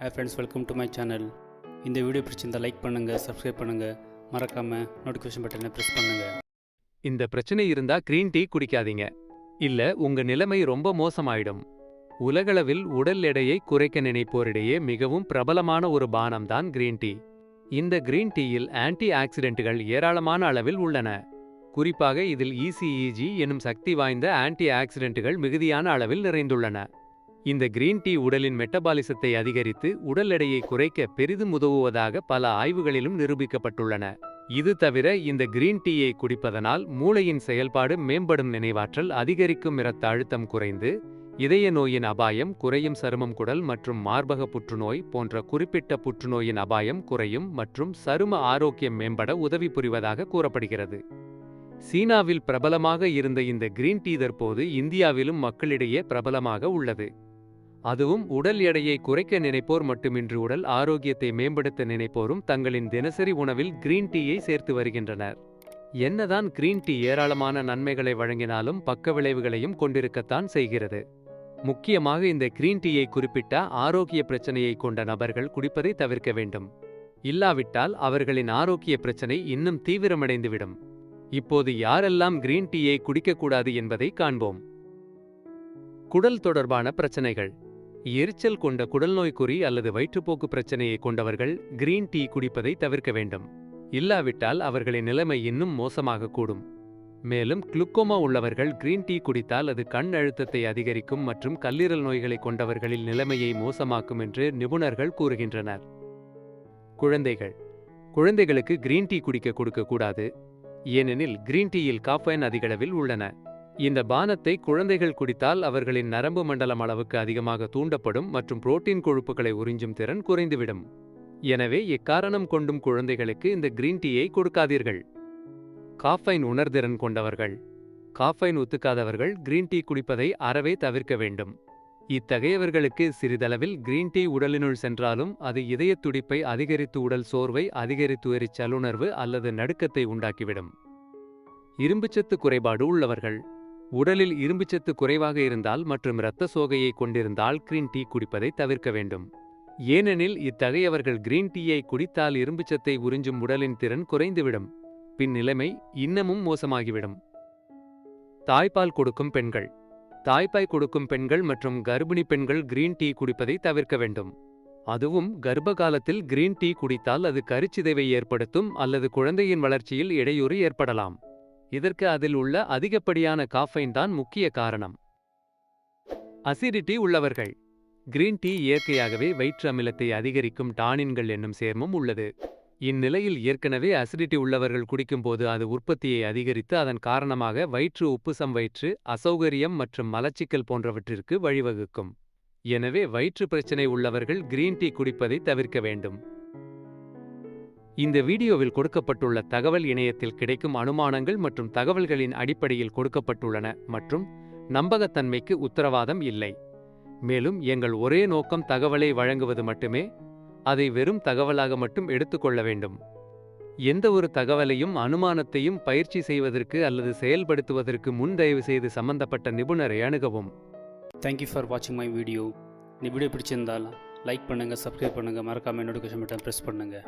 Hey friends welcome to my channel இந்த video பிடிச்சிருந்தால் like பண்ணுங்கள் சப்ஸ்கிரைப் பண்ணுங்கள் மறக்காமல் நோட்டிஃபிகேஷன் பட்டனை ப்ரெஸ் பண்ணுங்கள் இந்த பிரச்சனை இருந்தா கிரீன் டீ குடிக்காதீங்க. இல்ல உங்க நிலைமை ரொம்ப மோசமாயிடும். உலகளவில் உடல் எடையை குறைக்க நினைப்போரிடையே மிகவும் பிரபலமான ஒரு பானம்தான் கிரீன் டீ இந்த கிரீன் டீயில் ஆன்டி ஆக்சிடென்ட்டுகள் ஏராளமான அளவில் உள்ளன. குறிப்பாக இதில் இசிஇஜி எனும் சக்தி வாய்ந்த ஆன்டி ஆக்சிடென்ட்டுகள் மிகுதியான அளவில் நிறைந்துள்ளன. இந்த கிரீன் டீ உடலின் மெட்டபாலிசத்தை அதிகரித்து உடல் எடையை குறைக்க பெரிதும் உதவுவதாக பல ஆய்வுகளிலும் நிரூபிக்கப்பட்டுள்ளன. இது தவிர இந்த கிரீன் டீயை குடிப்பதனால் மூளையின் செயல்பாடு மேம்படும் நினைவாற்றல் அதிகரிக்கும் இரத்த அழுத்தம் குறைந்து இதய நோயின் அபாயம் குறையும் சருமம் குடல் மற்றும் மார்பக புற்றுநோய் போன்ற குறிப்பிட்ட புற்றுநோயின் அபாயம் குறையும் மற்றும் சரும ஆரோக்கியம் மேம்பட உதவி புரிவதாக கூறப்படுகிறது. சீனாவில் பிரபலமாக இருந்த இந்த கிரீன் டீ தற்போது இந்தியாவிலும் மக்களிடையே பிரபலமாக உள்ளது. அதுவும் உடல் எடையை குறைக்க நினைப்போர் மட்டுமின்றி உடல் ஆரோக்கியத்தை மேம்படுத்த நினைப்போரும் தங்களின் தினசரி உணவில் கிரீன் டீயை சேர்த்து வருகின்றனர். என்னதான் கிரீன் டீ ஏராளமான நன்மைகளை வழங்கினாலும் பக்க விளைவுகளையும் கொண்டிருக்கத்தான் செய்கிறது. முக்கியமாக இந்த கிரீன் டீயை குறிப்பிட்ட ஆரோக்கிய பிரச்சனையை கொண்ட நபர்கள் குடிப்பதை தவிர்க்க வேண்டும். இல்லாவிட்டால் அவர்களின் ஆரோக்கிய பிரச்சனை இன்னும் தீவிரமடைந்துவிடும். இப்போது யாரெல்லாம் கிரீன் டீயை குடிக்கக்கூடாது என்பதை காண்போம். குடல் தொடர்பான பிரச்சனைகள். எரிச்சல் கொண்ட குடல்நோய்க்குறி அல்லது வயிற்றுப்போக்கு பிரச்சனையை கொண்டவர்கள் கிரீன் டீ குடிப்பதை தவிர்க்க வேண்டும். இல்லாவிட்டால் அவர்களின் நிலைமை இன்னும் மோசமாக கூடும். மேலும் குளுக்கோமா உள்ளவர்கள் கிரீன் டீ குடித்தால் அது கண் அழுத்தத்தை அதிகரிக்கும் மற்றும் கல்லீரல் நோய்களை கொண்டவர்களில் நிலைமையை மோசமாக்கும் என்று நிபுணர்கள் கூறுகின்றனர். குழந்தைகள். குழந்தைகளுக்கு கிரீன் டீ குடிக்க கொடுக்க கூடாது. ஏனெனில் கிரீன் டீயில் காஃபைன் அதிகளவில் உள்ளன. இந்த பானத்தை குழந்தைகள் குடித்தால் அவர்களின் நரம்பு மண்டலம் அளவுக்கு அதிகமாக தூண்டப்படும் மற்றும் புரோட்டீன் கொழுப்புகளை உறிஞ்சும் திறன் குறைந்துவிடும். எனவே எக்காரணம் கொண்டும் குழந்தைகளுக்கு இந்த கிரீன் டீயை கொடுக்காதீர்கள். காஃபைன் உணர்திறன் கொண்டவர்கள். காஃபைன் ஒத்துக்காதவர்கள் கிரீன் டீ குடிப்பதை அறவே தவிர்க்க வேண்டும். இத்தகையவர்களுக்கு சிறிதளவில் கிரீன் டீ உடலினுள் சென்றாலும் அது இதயத் துடிப்பை அதிகரித்து உடல் சோர்வை அதிகரித்து எரிச்சலுணர்வு அல்லது நடுக்கத்தை உண்டாக்கிவிடும். இரும்புச்சத்து குறைபாடு உள்ளவர்கள். உடலில் இரும்புச்சத்து குறைவாக இருந்தால் மற்றும் இரத்த சோகையை கொண்டிருந்தால் கிரீன் டீ குடிப்பதை தவிர்க்க வேண்டும். ஏனெனில் இத்தகையவர்கள் கிரீன் டீயை குடித்தால் இரும்புச்சத்தை உறிஞ்சும் உடலின் திறன் குறைந்துவிடும். பின் நிலைமை இன்னமும் மோசமாகிவிடும். தாய்ப்பால் கொடுக்கும் பெண்கள். தாய்ப்பாய் கொடுக்கும் பெண்கள் மற்றும் கர்ப்பிணி பெண்கள் கிரீன் டீ குடிப்பதை தவிர்க்க வேண்டும். அதுவும் கர்ப்ப காலத்தில் கிரீன் டீ குடித்தால் அது கருச்சிதைவை ஏற்படுத்தும் அல்லது குழந்தையின் வளர்ச்சியில் இடையூறு ஏற்படலாம். இதற்கு அதில் உள்ள அதிகப்படியான காஃபைன் தான் முக்கிய காரணம். அசிடிட்டி உள்ளவர்கள். கிரீன் டீ இயற்கையாகவே வயிற்று அமிலத்தை அதிகரிக்கும் டானின்கள் என்னும் சேர்மம் உள்ளது. இந்நிலையில் ஏற்கனவே அசிடிட்டி உள்ளவர்கள் குடிக்கும்போது அது உற்பத்தியை அதிகரித்து அதன் காரணமாக வயிற்று உப்புசம் வயிற்று அசௌகரியம் மற்றும் மலச்சிக்கல் போன்றவற்றிற்கு வழிவகுக்கும். எனவே வயிற்று பிரச்சினை உள்ளவர்கள் கிரீன் டீ குடிப்பதை தவிர்க்க வேண்டும். இந்த வீடியோவில் கொடுக்கப்பட்டுள்ள தகவல் இணையத்தில் கிடைக்கும் அனுமானங்கள் மற்றும் தகவல்களின் அடிப்படையில் கொடுக்கப்பட்டுள்ளன மற்றும் நம்பகத்தன்மைக்கு உத்தரவாதம் இல்லை. மேலும் எங்கள் ஒரே நோக்கம் தகவலை வழங்குவது மட்டுமே. அதை வெறும் தகவலாக மட்டும் எடுத்துக்கொள்ள வேண்டும். எந்த ஒரு தகவலையும் அனுமானத்தையும் பயிற்சி செய்வதற்கு அல்லது செயல்படுத்துவதற்கு முன் தயவு செய்து சம்பந்தப்பட்ட நிபுணரை அணுகவும். தேங்க்யூ ஃபார் வாட்சிங் மை வீடியோ இந்த வீடியோ பிடிச்சிருந்தால் லைக் பண்ணுங்கள் சப்ஸ்கிரைப் பண்ணுங்கள் மறக்காமல் நோட்டிஃபிகேஷன் பட்டன் ப்ரெஸ் பண்ணுங்கள்